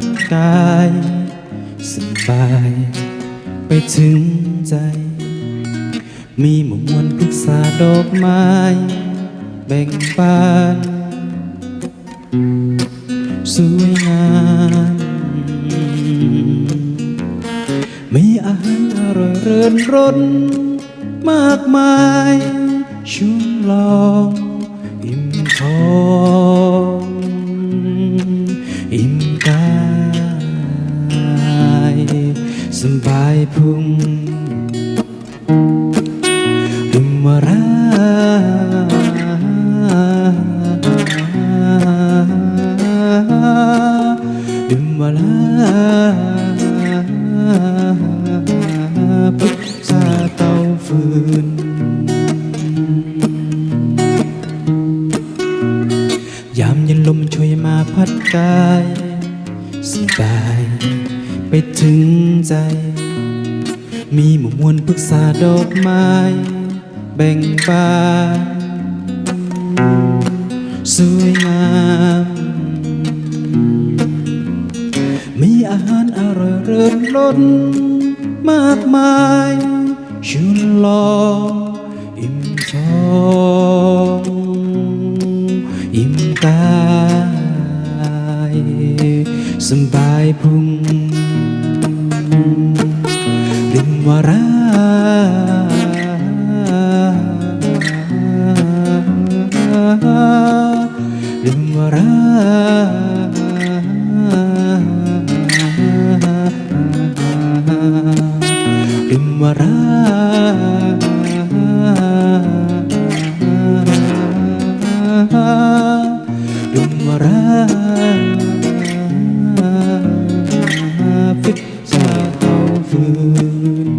ดกายสบายไปถึงใจ มีหมมวลปรึกษาดอกไม้ แบ่งบาน สวยงาม มีอาหารอร่อยเรินรนมากมาย ชุมลองอิ่มท้อง ยพุงดุมวราดุมวราพุทธาเตาฟืนยามเย็นลมช่วยมาพัดกาย สบาย ไปถึงใจ มีหมู่มวลปรึกษาดอกไม้ แบ่งบานสวยงาม มีอาหารอร่อยเรินรนมากมายชุนลออิ่มท้องอิ่มกายสบายพุง ลินวาราลิมวาราลิมวาราลิมวารา food.